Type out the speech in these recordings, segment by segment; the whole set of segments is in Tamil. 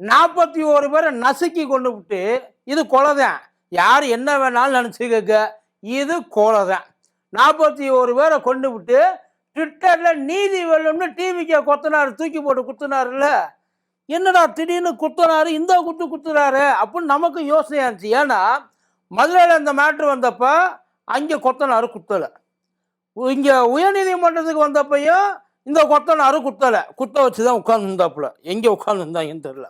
நாற்பத்தி ஒரு பேரை நசுக்கி கொண்டு விட்டு இது கொலை தான் யார் என்ன வேணாலும் நினச்சிக்கங்க. இது கொலை தான் நாற்பத்தி ஒரு பேரை கொண்டு விட்டு ட்விட்டரில் நீதி வேணும்னு டிவிக்கே கொத்தனார் தூக்கி போட்டு குத்துனாருல்ல. என்னடா திடீர்னு குத்துனாரு இந்த குத்து குத்துறாரு அப்படின்னு நமக்கு யோசனையாக இருந்துச்சு. ஏன்னா மதுரையில் இந்த மேட்ரு வந்தப்போ அங்கே கொத்தனார் குத்தலை. இங்கே உயர்நீதிமன்றத்துக்கு வந்தப்பையும் இந்த கொத்தனாரு குத்தலை. குத்த வச்சு தான் உட்காந்துருந்தாப்புல எங்கே உட்காந்துருந்தாங்கன்னு தெரில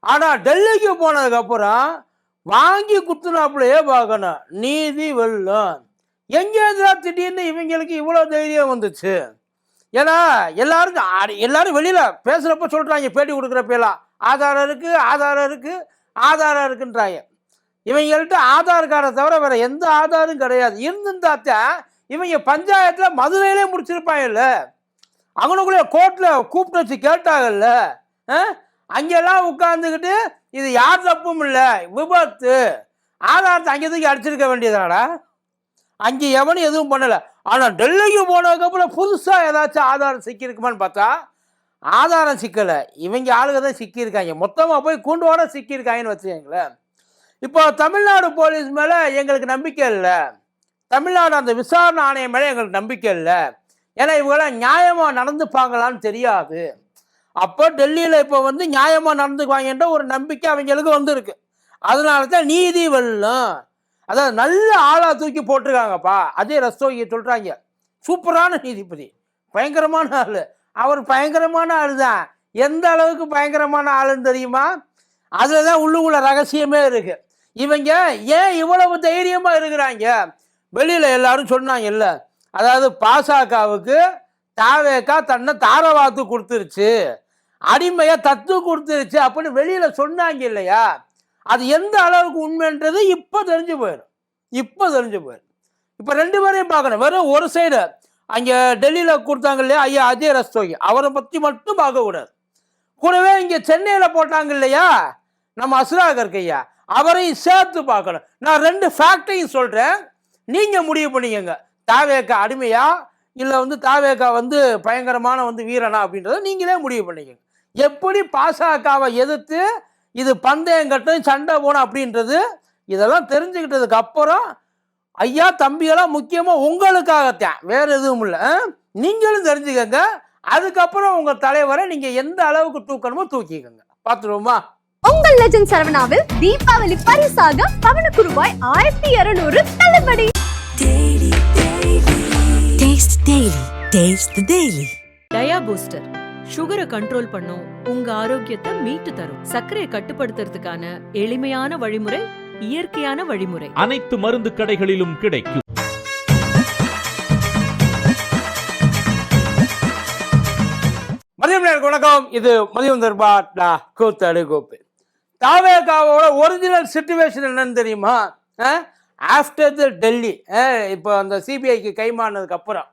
ஆனால் டெல்லிக்கு போனதுக்கப்புறம் வாங்கி குத்துனாப்புலையே பார்க்கணும். நீதி வெல்லும். எங்கேருந்தா திடீர்னு இவங்களுக்கு இவ்வளோ தைரியம் வந்துச்சு? ஏன்னா எல்லாருக்கும் எல்லாரும் வெளியில் பேசுகிறப்ப சொல்கிறாங்க பேட்டி கொடுக்குறப்ப எல்லாம் ஆதாரம் இருக்குது ஆதாரம் இருக்குது ஆதாரம் இருக்குன்றாங்க. இவங்கள்ட்ட ஆதார் கார்டை தவிர வேற எந்த ஆதாரும் கிடையாது. இருந்திருந்தாத்தான் இவங்க பஞ்சாயத்தில் மதுரையிலே முடிச்சிருப்பாங்கல்ல. அவனுக்குள்ளே கோர்ட்டில் கூப்பிட்டு வச்சு கேட்டாங்கல்ல. ஆ? அங்கெல்லாம் உட்காந்துக்கிட்டு இது யார் தப்பும் இல்லை விபத்து. ஆதாரத்தை அங்கே தூக்கி அடிச்சிருக்க வேண்டியதாடா அங்கே எவனும் எதுவும் பண்ணலை. ஆனால் டெல்லிக்கு போனதுக்கப்புறம் புதுசாக ஏதாச்சும் ஆதாரம் சிக்கியிருக்குமான்னு பார்த்தா ஆதாரம் சிக்கலை. இவங்க ஆளுக தான் சிக்கியிருக்காங்க. மொத்தமாக போய் கூண்டோட சிக்கியிருக்காங்கன்னு வச்சுக்கோங்களேன். இப்போ தமிழ்நாடு போலீஸ் மேலே எங்களுக்கு நம்பிக்கை இல்லை. தமிழ்நாடு அந்த விசாரணை ஆணையம் மேலே எங்களுக்கு நம்பிக்கை இல்லை. ஏன்னா இவங்களாம் நியாயமாக நடந்துப்பாங்களான்னு தெரியாது. அப்போ டெல்லியில் இப்போ வந்து நியாயமாக நடந்துக்குவாங்கன்ற ஒரு நம்பிக்கை அவங்களுக்கு வந்திருக்கு. அதனால தான் நீதி வெல்லும். அதாவது நல்ல ஆளாக தூக்கி போட்டிருக்காங்கப்பா. அதே ரஸ்தோகியை சொல்கிறாங்க சூப்பரான நீதிபதி. பயங்கரமான ஆள். அவர் பயங்கரமான ஆள் தான் எந்த அளவுக்கு பயங்கரமான ஆளுன்னு தெரியுமா? அதில் தான் உள்ளுக்குள்ள ரகசியமே இருக்குது இவங்க ஏன் இவ்வளவு தைரியமாக இருக்கிறாங்க? வெளியில் எல்லாரும் சொன்னாங்கல்ல. அதாவது பாசகவுக்கு தாவேக்கா தன்னை தாரவாத்து கொடுத்துருச்சு. அடிமையாக தத்து கொடுத்துருச்சு அப்படின்னு வெளியில் சொன்னாங்க இல்லையா? அது எந்த அளவுக்கு உண்மைன்றது இப்போ தெரிஞ்சு போயிடும். இப்போ தெரிஞ்சு போயிடும். இப்போ ரெண்டு பேரையும் பார்க்கணும். வெறும் ஒரு சைடு அங்கே டெல்லியில் கொடுத்தாங்க இல்லையா? ஐயா அஜய் ரஸ்தோகி. அவரை பற்றி மட்டும் பார்க்கக்கூடாது கூடவே இங்கே சென்னையில் போட்டாங்க இல்லையா? நம்ம அசுராகர் ஐயா. அவரையும் சேர்த்து பார்க்கணும். நான் ரெண்டு ஃபேக்டையும் சொல்கிறேன் நீங்கள் முடிவு பண்ணிக்கங்க. தாவேக்க அடிமையாக இல்லை வந்து தாவேக்கா வந்து பயங்கரமான வந்து வீரனா அப்படின்றத நீங்களே முடிவு பண்ணிக்கங்க. எப்படி பாசகவை எதிர்த்து இது பந்தயம் கட்டும் சண்டை போகணும் அப்படின்றது இதெல்லாம் தெரிஞ்சுக்கிட்டதுக்கு அப்புறம் ஐயா தம்பியெல்லாம் முக்கியமாக உங்களுக்காகத்தான் வேற எதுவும் இல்லை? நீங்களும் தெரிஞ்சுக்கங்க. அதுக்கப்புறம் உங்கள் தலைவரை நீங்கள் எந்த அளவுக்கு தூக்கணுமோ தூக்கிக்கங்க. பார்த்துருவோமா? உங்கள் லெஜண்ட் சரவணாவில் தீபாவளி பரிசாக பவனுக்கு ரூபாய் ஆயிரத்தி இருநூறு தள்ளுபடி. Daily. Taste the Daily. Dia booster சுகரை கண்ட்ரோல் பண்ணும் உங்க ஆரோக்கியத்தை மீட்டு தரும். சர்க்கரையை கட்டுப்படுத்துறதுக்கான எளிமையான வழிமுறை இயற்கையான வழிமுறை. அனைத்து மருந்து கடைகளிலும் கிடைக்கும். மதியம் வணக்கம். இது மதியம் தர்பாட்லா கூத்தடு கோப்பு தாவேகாவோட ஒரிஜினல் சுச்சுவேஷன் என்னன்னு தெரியுமா? ஆஃப்டர் த டெல்லி இப்போ அந்த சிபிஐக்கு கைமானதுக்கு அப்புறம்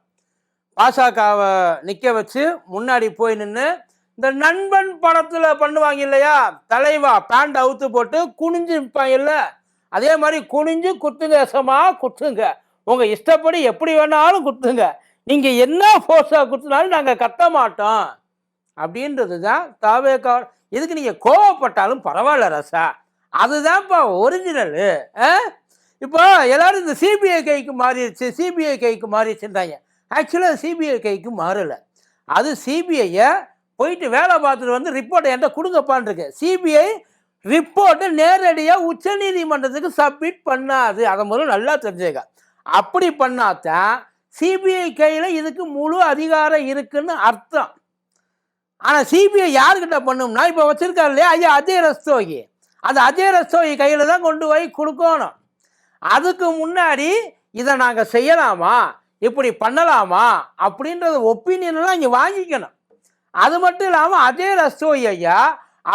பாசகவை நிற்க வச்சு முன்னாடி போய் நின்று இந்த நண்பன் படத்தில் பண்ணுவாங்க இல்லையா தலைவா பேண்ட் அவுத்து போட்டு குனிஞ்சு நிற்பாங்கல்ல அதே மாதிரி குனிஞ்சு குத்துங்க எசமா குத்துங்க. உங்கள் இஷ்டப்படி எப்படி வேணாலும் குத்துங்க. நீங்கள் என்ன ஃபோர்ஸாக குத்துனாலும் நாங்கள் கத்த மாட்டோம். அப்படின்றது தான் தாவேக்கா இதுக்கு நீங்கள் கோவப்பட்டாலும் பரவாயில்ல ரசா. அதுதான்ப்பா ஒரிஜினலு இப்போ எல்லாரும் இந்த சிபிஐ கைக்கு மாறிடுச்சு சிபிஐ கைக்கு மாறிடுச்சுன்றாங்க. ஆக்சுவலாக சிபிஐ கைக்கு மாறலை. அது சிபிஐயை போயிட்டு வேலை பார்த்துட்டு வந்து ரிப்போர்ட்டை என்கிட்ட கொடுங்கப்பான்னு இருக்கு. சிபிஐ ரிப்போர்ட்டை நேரடியாக உச்சநீதிமன்றத்துக்கு சப்மிட் பண்ணாது. அதை முதல்ல நல்லா தெரிஞ்சுக்க அப்படி பண்ணாதான் சிபிஐ கையில் இதுக்கு முழு அதிகாரம் இருக்குன்னு அர்த்தம். ஆனால் சிபிஐ யாருக்கிட்ட பண்ணும்னா இப்போ வச்சுருக்காரு இல்லையா ஐயா அஜய் ரஸ்தோகி. அந்த அஜய் ரஸ்தோகி கையில் தான் கொண்டு போய் கொடுக்கணும். அதுக்கு முன்னாடி இதை நாங்கள் செய்யலாமா? இப்படி பண்ணலாமா? அப்படின்றத ஒப்பீனியன்லாம் இங்கே வாங்கிக்கணும். அது மட்டும் இல்லாமல் அதே ரசோய் ஐயா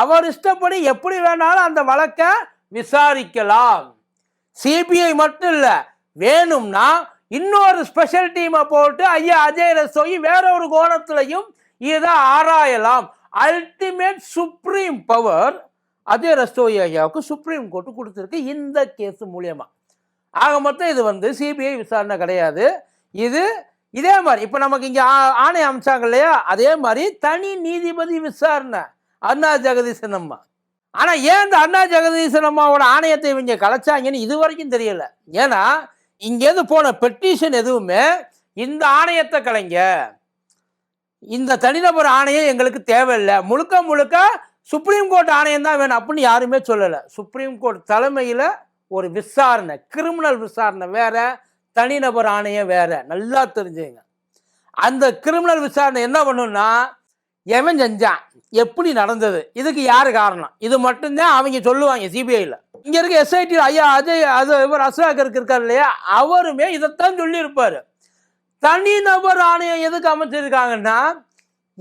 அவர் இஷ்டப்படி எப்படி வேணாலும் அந்த வழக்கை விசாரிக்கலாம். சிபிஐ மட்டும் இல்லை வேணும்னா இன்னொரு ஸ்பெஷல் டீமை போட்டு ஐயா அஜய் ரசோயி வேற ஒரு கோணத்திலையும் இதை ஆராயலாம். Ultimate supreme power Ajay Rasoi ஐயாவுக்கு சுப்ரீம் கோர்ட்டு கொடுத்துருக்கு இந்த கேஸ் மூலியமாக ஆக மொத்தம் இது வந்து சிபிஐ விசாரணை கிடையாது. இது இதே மாதிரி இப்போ நமக்கு இங்கே ஆணை அமைச்சாங்க இல்லையா? அதே மாதிரி தனி நீதிபதி விசாரணை அண்ணா ஜெகதீசன் அம்மா. ஆனால் ஏன் இந்த அண்ணா ஜெகதீசன் அம்மாவோட ஆணையத்தை இவங்க கலைச்சாங்கன்னு இது வரைக்கும் தெரியல. ஏன்னா இங்கேருந்து போன பெட்டிஷன் எதுவுமே இந்த ஆணையத்தை கலைங்க. இந்த தனிநபர் ஆணையம் எங்களுக்கு தேவையில்லை. முழுக்க முழுக்க சுப்ரீம் கோர்ட் ஆணையம் தான் வேணும் அப்படின்னு யாருமே சொல்லலை. சுப்ரீம் கோர்ட் தலைமையில் ஒரு விசாரணை கிரிமினல் விசாரணை வேற தனிநபர் ஆணையம் வேற. நல்லா தெரிஞ்சுங்க. அந்த கிரிமினல் விசாரணை என்ன பண்ணுன்னா எவன் செஞ்சான்? எப்படி நடந்தது? இதுக்கு யார் காரணம்? இது மட்டும்தான் அவங்க சொல்லுவாங்க சிபிஐயில் இங்கே இருக்க எஸ்ஐடி ஐயா அஜய் அது இவர் அஸ்ராகருக்கு இருக்கார் இல்லையா? அவருமே இதைத்தான் சொல்லியிருப்பார். தனிநபர் ஆணையம் எதுக்கு அமைச்சிருக்காங்கன்னா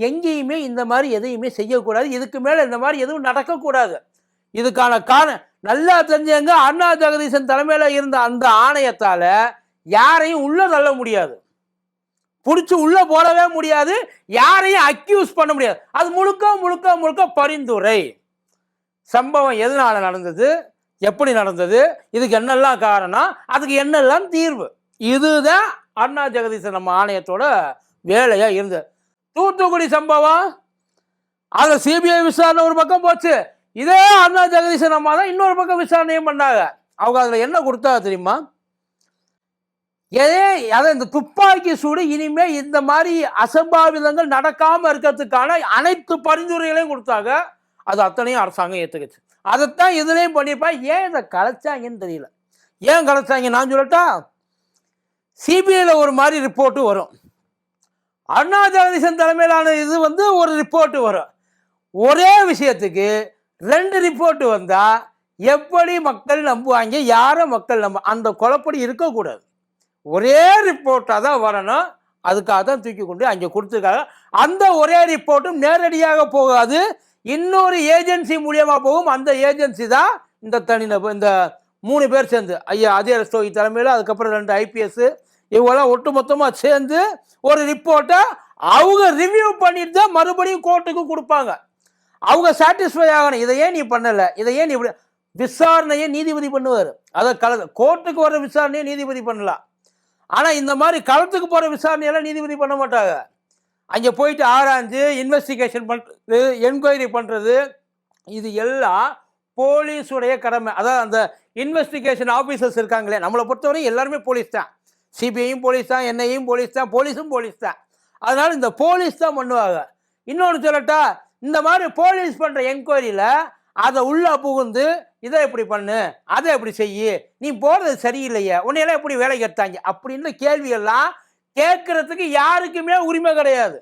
எங்கேயுமே இந்த மாதிரி எதையுமே செய்யக்கூடாது. இதுக்கு மேலே இந்த மாதிரி எதுவும் நடக்கக்கூடாது. இதுக்கான காரணம் நல்லா தெரிஞ்சவங்க அண்ணா ஜெகதீசன் தலைமையில் இருந்த அந்த ஆணையத்தால் யாரையும் உள்ள தள்ள முடியாது. பிடிச்சி உள்ள போடவே முடியாது யாரையும் அக்யூஸ் பண்ண முடியாது. அது முழுக்க முழுக்க முழுக்க பரிந்துரை. சம்பவம் எதனால நடந்தது? எப்படி நடந்தது? இதுக்கு என்னெல்லாம் காரணம்? அதுக்கு என்னெல்லாம் தீர்வு? இதுதான் அண்ணா ஜெகதீசன் நம்ம ஆணையத்தோட வேலையாக இருந்தது. தூத்துக்குடி சம்பவம் அதில் சிபிஐ விசாரணை ஒரு பக்கம் போச்சு. இதே அண்ணா ஜெகதீசன் அம்மா தான் இன்னொரு பக்கம் விசாரணையும் பண்ணாங்க. அவங்க அதில் என்ன கொடுத்தா தெரியுமா? ஏதே அதை இந்த துப்பாக்கி சூடு இனிமே இந்த மாதிரி அசம்பாவிதங்கள் நடக்காமல் இருக்கிறதுக்கான அனைத்து பரிந்துரைகளையும் கொடுத்தாங்க. அது அத்தனையும் அரசாங்கம் ஏத்துக்குச்சு. அதைத்தான் இதுலேயும் பண்ணியிருப்பா ஏன் இதை கலைச்சாங்கன்னு தெரியல. ஏன் கலைச்சாங்க? நான் சொல்லட்டா சிபிஐயில் ஒரு மாதிரி ரிப்போர்ட்டு வரும். அண்ணா ஜெகதீசன் தலைமையிலான இது வந்து ஒரு ரிப்போர்ட்டு வரும். ஒரே விஷயத்துக்கு ரெண்டு ரிப்போர்ட் வந்தால் எப்படி மக்கள் நம்புவாங்க யாரை மக்கள் நம்ப அந்த குழப்படி இருக்கக்கூடாது. ஒரே ரிப்போர்ட்டாக தான் வரணும். அதுக்காக தான் தூக்கி கொண்டு அங்கே கொடுத்துருக்காங்க. அந்த ஒரே ரிப்போர்ட்டும் நேரடியாக போகாது. இன்னொரு ஏஜென்சி மூலியமாக போகும். அந்த ஏஜென்சி தான் இந்த தனிநபர் இந்த மூணு பேர் சேர்ந்து. ஐயா அஜய் ரஸ்தோகி தலைமையில் அதுக்கப்புறம் ரெண்டு ஐபிஎஸ் இவங்கெல்லாம் ஒட்டு மொத்தமாக சேர்ந்து ஒரு ரிப்போர்ட்டை அவங்க ரிவ்யூ பண்ணிட்டு தான் மறுபடியும் கோர்ட்டுக்கு கொடுப்பாங்க. அவங்க சாட்டிஸ்ஃபை ஆகணும். இதை ஏன் நீ பண்ணலை? இதை ஏன் நீ இப்படி விசாரணையை நீதிபதி பண்ணுவார்? அதை கல கோர்ட்டுக்கு வர விசாரணையை நீதிபதி பண்ணலாம். ஆனால் இந்த மாதிரி களத்துக்கு போகிற விசாரணையெல்லாம் நீதிபதி பண்ண மாட்டாங்க. அங்கே போயிட்டு ஆராய்ஞ்சு இன்வெஸ்டிகேஷன் பண்ணுறது என்கொயரி பண்ணுறது இது எல்லாம் போலீஸுடைய கடமை. அதாவது அந்த இன்வெஸ்டிகேஷன் ஆஃபீஸர்ஸ் இருக்காங்களே நம்மளை பொறுத்தவரை எல்லாருமே போலீஸ் தான். சிபிஐயும் போலீஸ் தான் என்ஐயும் போலீஸ் தான் போலீஸும் போலீஸ் தான். அதனால் இந்த போலீஸ் தான் பண்ணுவாங்க. இன்னொன்று சொல்லட்டா இந்த மாதிரி போலீஸ் பண்ணுற என்கொயரியில் அதை உள்ளே புகுந்து இதை எப்படி பண்ணு அதை எப்படி செய்யு நீ போகிறது சரியில்லையே உன்னையெல்லாம் எப்படி வேலைக்கு எடுத்தாங்க அப்படின்னு கேள்வியெல்லாம் கேட்கறதுக்கு யாருக்குமே உரிமை கிடையாது.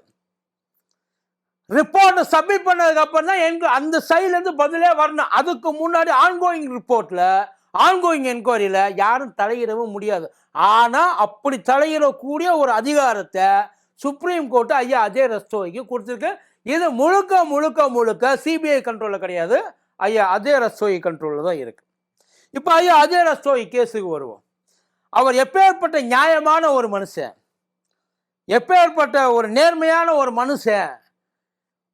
ரிப்போர்ட்டை சப்மிட் பண்ணதுக்கு அப்புறம் தான் எங்க அந்த சைட்லேருந்து பதிலே வரணும். அதுக்கு முன்னாடி ஆன்கோயிங் ரிப்போர்ட்டில் ஆன்கோயிங் என்கொயரியில் யாரும் தலையிடவும் முடியாது. ஆனால் அப்படி தலையிடக்கூடிய ஒரு அதிகாரத்தை சுப்ரீம் கோர்ட்டு ஐயா அஜய் ரஸ்தோய்க்கு கொடுத்துருக்கு. இது முழுக்க முழுக்க முழுக்க சிபிஐ கண்ட்ரோலில் கிடையாது. ஐயா அஜய் ரஸ்தோய் கண்ட்ரோலில் தான் இருக்குது இப்போ ஐயா அஜய் ரஸ்தோயி கேஸுக்கு வருவோம். அவர் எப்பேற்பட்ட நியாயமான ஒரு மனுஷன் எப்பேற்பட்ட ஒரு நேர்மையான ஒரு மனுஷன்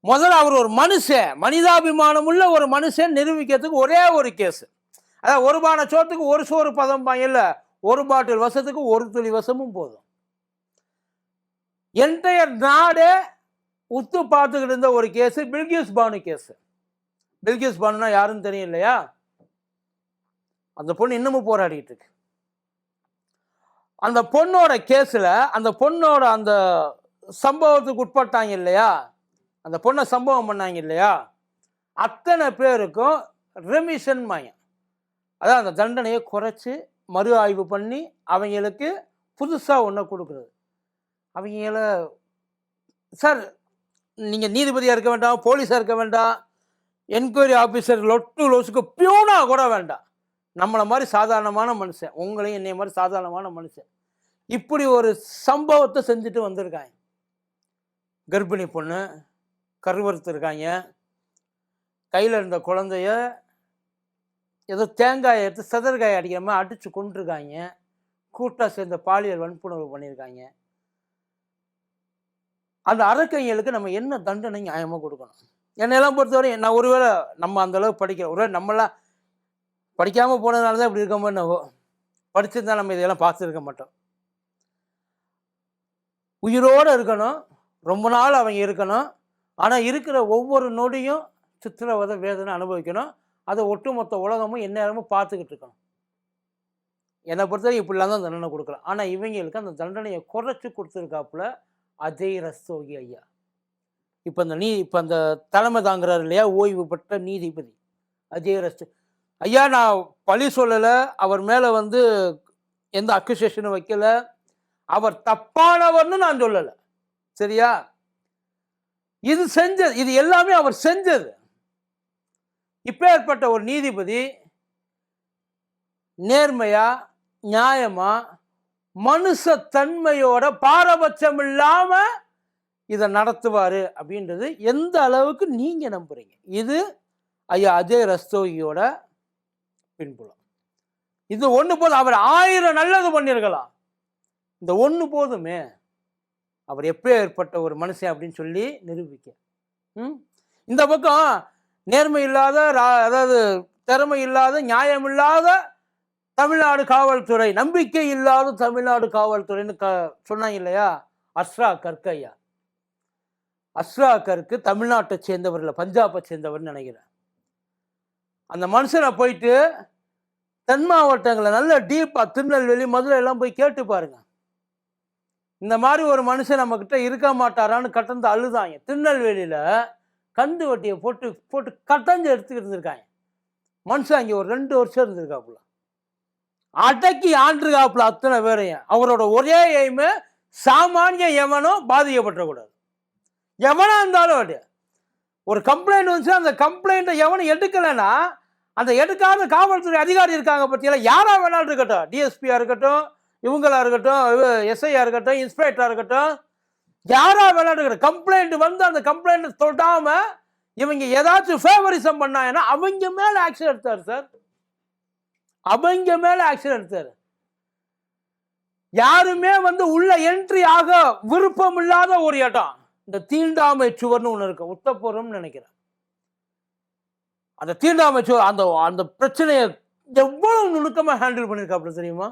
முதல்ல அவர் ஒரு மனுஷன் மனிதாபிமானம் உள்ள ஒரு மனுஷன் நிரூபிக்கிறதுக்கு ஒரே ஒரு கேஸ் அதாவது ஒரு பானை சோத்துக்கு ஒரு சோறு பதம் இல்லை ஒரு பாட்டில் வசத்துக்கு ஒரு துளி வசமும் போதும். என்டையர் நாடே உத்து பார்த்துக்கிட்டு இருந்த ஒரு கேஸு பில்கிஸ் பானு கேஸ். பில்கிஸ் பானுனா யாருன்னு தெரியும் இல்லையா? அந்த பொண்ணு இன்னமும் போராடிக்கிட்டு இருக்கு. அந்த பொண்ணோட கேஸில் அந்த பொண்ணோட அந்த சம்பவத்துக்கு உட்பட்டாங்க இல்லையா? அந்த பொண்ணை சம்பவம் பண்ணாங்க இல்லையா? அத்தனை பேருக்கும் ரெமிஷன் மாயம். அதான் அந்த தண்டனையை குறைச்சி மறு ஆய்வு பண்ணி அவங்களுக்கு புதுசாக ஒன்று கொடுக்குறது. அவங்கள சார் நீங்கள் நீதிபதியாக இருக்க வேண்டாம் போலீஸாக இருக்க வேண்டாம் என்கொயரி ஆஃபீஸர் லொட்டு லோஸுக்கு பியூனாக கூட வேண்டாம். நம்மளை மாதிரி சாதாரணமான மனுஷன் உங்களையும் என்னைய மாதிரி சாதாரணமான மனுஷன். இப்படி ஒரு சம்பவத்தை செஞ்சுட்டு வந்திருக்காங்க. கர்ப்பிணி பொண்ணு கருவறுத்துருக்காங்க கையில் இருந்த குழந்தைய ஏதோ தேங்காயை எடுத்து சதற்காய் அடிக்கிற மாதிரி அடித்து கொண்டுருக்காங்க கூட்டாக சேர்ந்த பாலியல் வன்புணர்வு பண்ணியிருக்காங்க அந்த அறக்கைகளுக்கு நம்ம என்ன தண்டனை நியாயமாக கொடுக்கணும்? என்னையெல்லாம் பொறுத்தவரை நான் ஒருவேளை நம்ம அந்தளவுக்கு படிக்கிற படிக்கிறோம் ஒருவேளை நம்மளாம் படிக்காமல் போனதுனால தான் இப்படி இருக்கோமோ என்னவோ படிச்சிருந்தா நம்ம இதையெல்லாம் பார்த்துருக்க மாட்டோம். உயிரோடு இருக்கணும். ரொம்ப நாள் அவங்க இருக்கணும். ஆனால் இருக்கிற ஒவ்வொரு நொடியும் சித்திரவத வேதனை அனுபவிக்கணும். அதை ஒட்டுமொத்த உலகமும் எந்நேரமும் பார்த்துக்கிட்டு இருக்கணும். என்னை பொறுத்தவரை இப்படிலாம் தான் தண்டனை கொடுக்கலாம் ஆனால் இவங்களுக்கு அந்த தண்டனையை குறைச்சி கொடுத்துருக்காப்புல அஜய் ரஸ்தோகி ஐயா. இப்போ இந்த நீ இப்போ அந்த தலைமை தாங்குறாரு இல்லையா? ஓய்வு பெற்ற நீதிபதி. அஜய் ரஸ்து ஐயா நான் பழி சொல்லலை. அவர் மேலே வந்து எந்த அக்யூசியேஷனும் வைக்கலை. அவர் தப்பானவர்னு நான் சொல்லலை. சரியா? இது செஞ்சது இது எல்லாமே அவர் செஞ்சது. இப்பேற்பட்ட ஒரு நீதிபதி நேர்மையா மனுஷத்தன்மையோட பாரபட்சம் இல்லாம இதை நடத்துவார் அப்படின்றது எந்த அளவுக்கு நீங்க நம்புறீங்க? இது ஐயா அஜய் ரஸ்தோகியோட பின்புலம். இது ஒன்று போதும் அவர் ஆயிரம் நல்லது பண்ணியிருக்கலாம் இந்த ஒன்று போதுமே அவர் எப்பேற்பட்ட ஒரு மனுஷன் அப்படின்னு சொல்லி நிரூபிக்க. ம்? இந்த பக்கம் நேர்மை இல்லாத ரா- அதாவது திறமை இல்லாத நியாயம் இல்லாத தமிழ்நாடு காவல்துறை நம்பிக்கை இல்லாத தமிழ்நாடு காவல்துறைன்னு க சொன்னாங்க இல்லையா? அஸ்ரா கற்கையா அஸ்ரா கருக்கு தமிழ்நாட்டை சேர்ந்தவர் இல்லை பஞ்சாபை சேர்ந்தவர்னு நினைக்கிறேன். அந்த மனுஷனை போயிட்டு தென் மாவட்டங்களை நல்ல டீப்பாக திருநெல்வேலி மதுரை எல்லாம் போய் கேட்டு பாருங்க. இந்த மாதிரி ஒரு மனுஷன் நம்மக்கிட்ட இருக்க மாட்டாரான்னு கட்டந்து அழுதாங்க. திருநெல்வேலியில் கந்து வட்டியை போட்டு போட்டு கட்டஞ்சு எடுத்துக்கிட்டு இருந்திருக்காங்க. மனுஷன் அங்கே ஒரு ரெண்டு வருஷம் இருந்திருக்காப்புல. அடக்கி ஆண்டிருக்காப்புல அத்தனை பேரையும். அவரோட ஒரே எய்மு சாமானிய எவனும் பாதிக்கப்பட்டக்கூடாது எவனாக இருந்தாலும் அது ஒரு கம்ப்ளைண்ட் வந்துச்சு அந்த கம்ப்ளைண்ட்டை எவனும் எடுக்கலைன்னா அந்த எடுக்காத காவல்துறை அதிகாரி இருக்காங்க பற்றியெல்லாம் யாராக வேணாலும் இருக்கட்டும். டிஎஸ்பியாக இருக்கட்டும் இவங்களாக இருக்கட்டும் எஸ்ஐயாக இருக்கட்டும் இன்ஸ்பெக்டராக இருக்கட்டும் யாராக வேணாலும் இருக்கட்டும். கம்ப்ளைண்ட் வந்து அந்த கம்ப்ளைண்ட் தொட்டாமல் இவங்க ஏதாச்சும் ஃபேவரிசம் பண்ணாங்கன்னா அவங்க மேலே ஆக்ஷன் எடுத்தார் சார். அவங்க மேல ஆக்ஷன் எடுத்தாரு. யாருமே வந்து உள்ள என்ட்ரி ஆக விருப்பம் இல்லாத ஒரு இடம். இந்த தீண்டாமை சுவர்னு ஒன்று இருக்கு. உத்தப்புறம்னு நினைக்கிறேன். அந்த தீண்டாமை சுவர் அந்த அந்த பிரச்சனையை எவ்வளவு நுணுக்கமா ஹேண்டில் பண்ணியிருக்காப்புல தெரியுமா?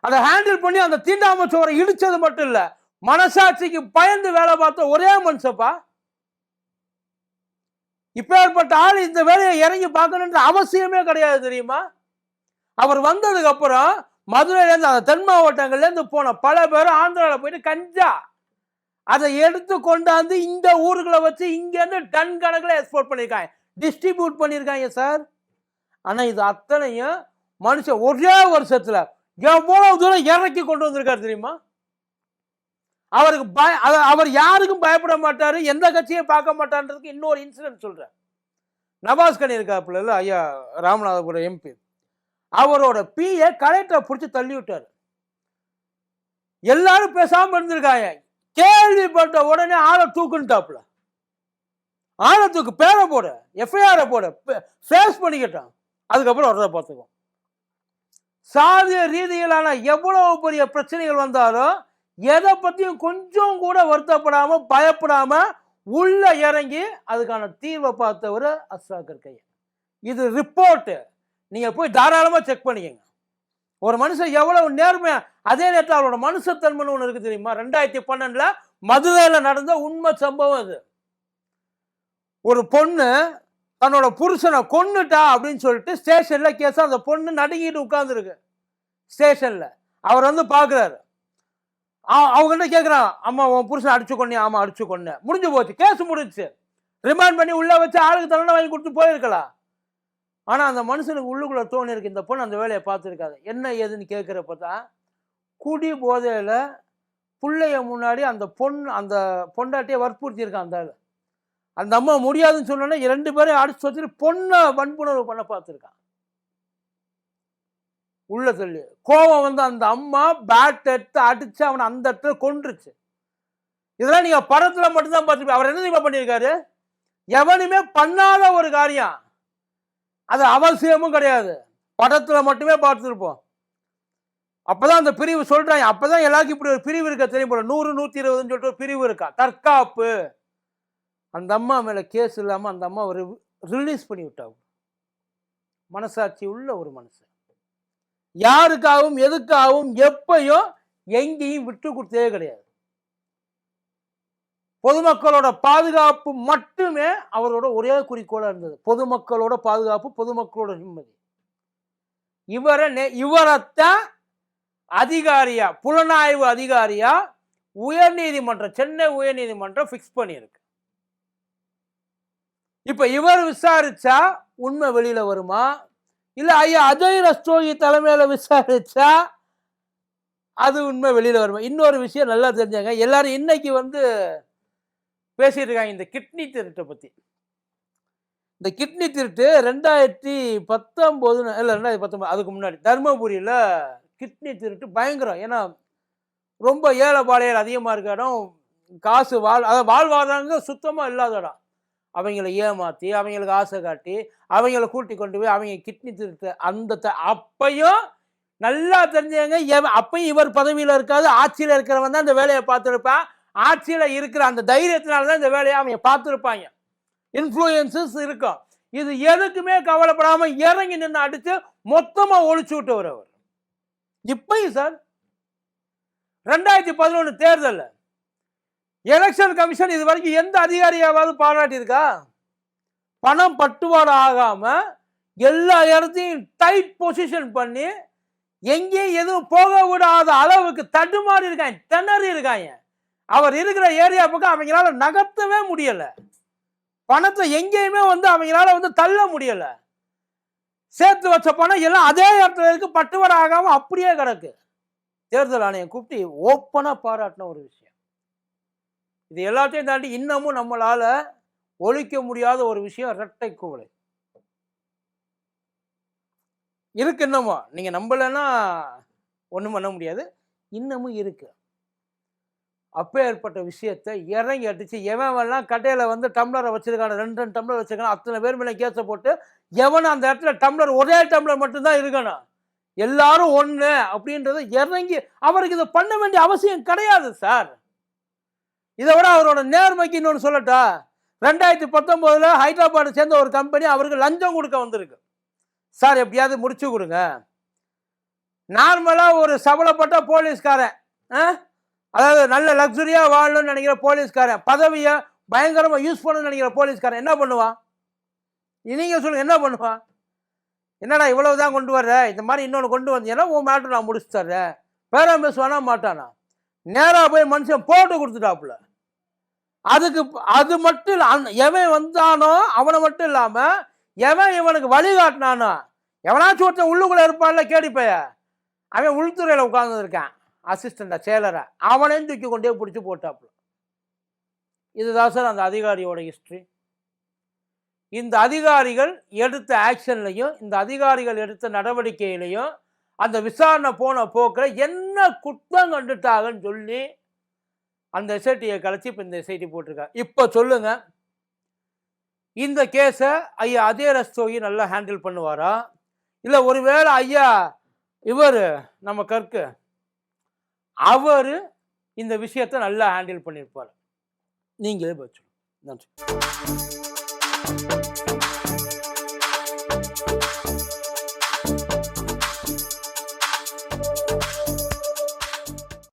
அதை ஹேண்டில் பண்ணி அந்த தீண்டாமை சுவரை இடிச்சது மட்டும் இல்ல மனசாட்சிக்கு பயந்து வேலை பார்த்த ஒரே மனுஷப்பா? இப்பேற்பட்ட ஆள் இந்த வேலையை இறங்கி பார்க்கணுன்ற அவசியமே கிடையாது தெரியுமா? அவர் வந்ததுக்கு அப்புறம் மதுரையிலேருந்து அந்த தென் மாவட்டங்கள்லேருந்து போன பல பேர் ஆந்திராவில் போயிட்டு கஞ்சா. அதை எடுத்து கொண்டாந்து இந்த ஊர்களை வச்சு இங்கேருந்து டன் கணக்கில் எக்ஸ்போர்ட் பண்ணியிருக்காங்க. டிஸ்ட்ரிபியூட் பண்ணியிருக்காங்க சார் ஆனால் இது அத்தனையும் மனுஷன் ஒரே வருஷத்தில் எவ்வளவு தூரம் இறக்கி கொண்டு வந்திருக்காரு தெரியுமா? அவருக்கு பய அவர் யாருக்கும் பயப்பட மாட்டார் எந்த கட்சியும் பார்க்க மாட்டான்றதுக்கு இன்னொரு இன்சிடென்ட் சொல்கிறேன் நவாஸ் கனி இருக்காப்புல ஐயா ராமநாதபுரம் எம்பி அவரோட பிஏ கலெக்டரை பிடிச்சி தள்ளி விட்டாரு எல்லாரும் பேசாமல் இருந்திருக்காங்க. கேள்விப்பட்ட உடனே ஆளை தூக்குன்ட்டாப்புல ஆளை தூக்கு பேரை போட எஃப்ஐஆரை போட ஃபேஸ் பண்ணிக்கிட்டான். அதுக்கப்புறம் வரதை பார்த்துக்கோ சாதிய ரீதியிலான எவ்வளவு பெரிய பிரச்சனைகள் வந்தாலும் எதை பற்றியும் கொஞ்சம் கூட வருத்தப்படாமல் பயப்படாமல் உள்ள இறங்கி அதுக்கான தீர்வை பார்த்தவர் அஸ்ராக்கர் கையன் இது ரிப்போர்ட்டு நீங்கள் போய் தாராளமாக செக் பண்ணிக்கங்க. ஒரு மனுஷன் எவ்வளவு நேர்மையாக அதே நேரத்தில் அவரோட மனுஷத்தன்மைன்னு ஒன்று இருக்குது தெரியுமா? ரெண்டாயிரத்தி பன்னெண்டில் மதுரையில் நடந்த உண்மை சம்பவம் அது. ஒரு பொண்ணு தன்னோட புருஷனை கொன்னுட்டா அப்படின்னு சொல்லிட்டு ஸ்டேஷனில் கேஸாக அந்த பொண்ணு நடுங்கிட்டு உட்காந்துருக்கு ஸ்டேஷனில். அவர் வந்து பார்க்குறாரு அவங்க என்ன கேட்குறான் அம்மா உன் புருஷனை அடிச்சு கொன்னே ஆமாம் அடிச்சு கொண்டேன் முடிஞ்சு போச்சு. கேஸ் முடிஞ்சுச்சு. ரிமாண்ட் பண்ணி உள்ளே வச்சு ஆளுக்கு தண்டனை வாங்கி கொடுத்து போயிருக்கலாம். ஆனால் அந்த மனுஷனுக்கு உள்ளுக்குள்ளே தோணி இருக்கு இந்த பொண்ணு அந்த வேலையை பார்த்துருக்காது. என்ன ஏதுன்னு கேட்குறப்ப தான் குடி போதையில் பிள்ளைய முன்னாடி அந்த பொண்ணு அந்த பொண்டாட்டியை வற்புறுத்தியிருக்கான் அந்த ஆள். அந்த அம்மா முடியாதுன்னு சொன்னோன்னே ரெண்டு பேரும் அடிச்சு வச்சுட்டு பொண்ணை வன்புணர்வு பண்ண பார்த்துருக்கான். உள்ள சொல்லி கோவம் வந்து அந்த அம்மா பேட் எடுத்து அடிச்சு அவனை அந்த இடத்துல கொன்றுச்சு. இதெல்லாம் நீங்க படத்துல மட்டும்தான் பார்த்துருப்பீங்க. அவர் என்ன தெரியுமா பண்ணியிருக்காரு? எவனுமே பண்ணாத ஒரு காரியம். அது அவசியமும் கிடையாது. படத்தில் மட்டுமே பார்த்துருப்போம். அப்பதான் அந்த பிரிவு சொல்லுறான் அப்போ தான் எல்லாருக்கும் இப்படி ஒரு பிரிவு இருக்க தெரியும் போல. நூறு நூற்றி இருபதுன்னு சொல்லிட்டு ஒரு பிரிவு இருக்கா? தற்காப்பு. அந்த அம்மா மேலே கேஸ் இல்லாமல் அந்த அம்மா ஒரு ரிலீஸ் பண்ணி விட்டாங்க மனசாட்சி உள்ள ஒரு மனுஷன். யாருக்காகவும் எதுக்காகவும் எப்பையும் எங்கேயும் விட்டு கொடுத்ததே கிடையாது. பொதுமக்களோட பாதுகாப்பு மட்டுமே அவரோட ஒரே குறிக்கோளாக இருந்தது. பொதுமக்களோட பாதுகாப்பு பொதுமக்களோட நிம்மதி. இவரை நே- இவரைத்தான் அதிகாரியா புலனாய்வு அதிகாரியா உயர்நீதிமன்றம் சென்னை உயர்நீதிமன்றம் ஃபிக்ஸ் பண்ணியிருக்கு. இப்போ இவர் விசாரிச்சா உண்மை வெளியில் வருமா? இல்லை ஐயா அஜய் ரஸ்தோகி தலைமையில் விசாரிச்சா அது உண்மை வெளியில் வருமா? இன்னொரு விஷயம் நல்லா தெரிஞ்சாங்க. எல்லாரும் இன்னைக்கு வந்து பேசிட்டு இருக்காங்க இந்த கிட்னி திருட்டை பற்றி இந்த கிட்னி திருட்டு ரெண்டாயிரத்தி பத்தொம்போது இல்லை ரெண்டாயிரத்தி பத்தொம்போது அதுக்கு முன்னாடி. தருமபுரியில் கிட்னி திருட்டு பயங்கரம். ஏன்னா ரொம்ப ஏழைப்பாளையர் அதிகமாக இருக்க இடம் காசு வாழ் அதாவது வாழ்வாதாரங்க சுத்தமாக இல்லாத இடம். அவங்கள ஏமாற்றி அவங்களுக்கு ஆசை காட்டி அவங்கள கூட்டி கொண்டு போய் அவங்க கிட்னி திருட்டு. அந்த த அப்பையும் நல்லா தெரிஞ்சவங்க எவ- அப்பயும் இவர் பதவியில் இருக்காது ஆட்சியில் இருக்கிறவன் தான் இந்த வேலையை பார்த்துருப்பான். ஆட்சியில் இருக்கிற அந்த தைரியத்தினால தான் இந்த வேலையை அவங்க பார்த்துருப்பாங்க. இன்ஃப்ளூயன்சஸ் இருக்கும். இது எதுக்குமே கவலைப்படாமல் இறங்கி நின்று அடித்து மொத்தமாக ஒழிச்சு விட்டவர் அவர். இப்பயும் சார் ரெண்டாயிரத்தி பதினொன்று தேர்தலில் எலெக்ஷன் கமிஷன் இது வரைக்கும் எந்த அதிகாரியாவது பாராட்டியிருக்கா? பணம் பட்டுவாடா ஆகாமல் எல்லா இடத்தையும் டைட் பொசிஷன் பண்ணி எங்கேயும் எதுவும் போக விடாத அளவுக்கு தடுமாறி இருக்காங்க திணறி இருக்காங்க. அவர் இருக்கிற ஏரியா பக்கம் அவங்களால நகர்த்தவே முடியலை. பணத்தை எங்கேயுமே வந்து அவங்களால வந்து தள்ள முடியலை. சேர்த்து வச்ச பணம் எல்லாம் அதே இடத்துல இருக்கு பட்டுவடை ஆகாம அப்படியே கிடக்கு. தேர்தல் ஆணையம் கூப்பிட்டு ஓப்பனாக பாராட்டின ஒரு விஷயம். இது எல்லாத்தையும் தாண்டி இன்னமும் நம்மளால ஒழிக்க முடியாத ஒரு விஷயம் இரட்டை குவளை. இருக்கு இன்னமும். நீங்க நம்பலைன்னா ஒன்றும் பண்ண முடியாது. இன்னமும் அப்போ அப்பேற்பட்ட விஷயத்தை இறங்கி அடிச்சு எவன் எல்லாம் கடையில் வந்து டம்ளரை வச்சுருக்கான ரெண்டு ரெண்டு டம்ளர் வச்சுருக்கான அத்தனை பேர் மேலே கேஸை போட்டு எவன் அந்த இடத்துல டம்ளர் ஒரே டம்ளர் மட்டும்தான் இருக்கணும். எல்லாரும் ஒன்று அப்படின்றத இறங்கி அவருக்கு இதை பண்ண வேண்டிய அவசியம் கிடையாது சார். இதை விட அவரோட நேர்மைக்கு இன்னொன்று சொல்லட்டா ரெண்டாயிரத்தி பத்தொம்போதில் ஹைதராபாத்தை சேர்ந்த ஒரு கம்பெனி அவருக்கு லஞ்சம் கொடுக்க வந்திருக்கு. சார் எப்படியாவது முடிச்சு கொடுங்க. நார்மலாக ஒரு சபலப்பட்ட போலீஸ்காரன் ஆ? அதாவது நல்ல லக்ஸுரியாக வாழணும்னு நினைக்கிற போலீஸ்காரன் பதவியை பயங்கரமாக யூஸ் பண்ணணும்னு நினைக்கிற போலீஸ்காரன் என்ன பண்ணுவான்? நீங்கள் சொல்லுங்க என்ன பண்ணுவான்? என்னடா இவ்வளவு தான் கொண்டு வர்ற? இந்த மாதிரி இன்னொன்று கொண்டு வந்தீங்கன்னா உன் மேட்ரு நான் முடிச்சு தர்றேன். பேரம் பேசுவானா மாட்டானா? நேராக போய் மனுஷன் போட்டு கொடுத்துட்டாப்புல. அதுக்கு அது மட்டும் இல்லை எவன் வந்தானோ அவனை மட்டும் இல்லாமல் எவன் இவனுக்கு வழிகாட்டினானோ எவனாச்சும் ஒருத்தன் உள்ளுக்குள்ளே இருப்பான்ல கேடிப்பைய அவன் உள்துறையில் உட்கார்ந்துருக்கான். அசிஸ்டண்டா செயலரை அவனையும் தூக்கி கொண்டே பிடிச்சி போட்டாப்புல. இதுதான் சார் அந்த அதிகாரியோட ஹிஸ்ட்ரி இந்த அதிகாரிகள் எடுத்த ஆக்ஷன்லையும் இந்த அதிகாரிகள் எடுத்த நடவடிக்கையிலையும் அந்த விசாரணை போன போக்கில் என்ன குற்றம் கண்டுட்டாங்கன்னு சொல்லி அந்த எஸ்ஐடியை கலைச்சி இப்போ இந்த எஸ்ஐடி போட்டிருக்காங்க இப்போ சொல்லுங்கள் இந்த கேஸை ஐயா அதே ரஸ்தோகி நல்லா ஹேண்டில் பண்ணுவாரா? இல்லை ஒருவேளை ஐயா இவர் நம்ம கற்கு அவர் இந்த விஷயத்தை நல்லா ஹேண்டில் பண்ணியிருப்பார். நீங்களே பதில் நன்றி.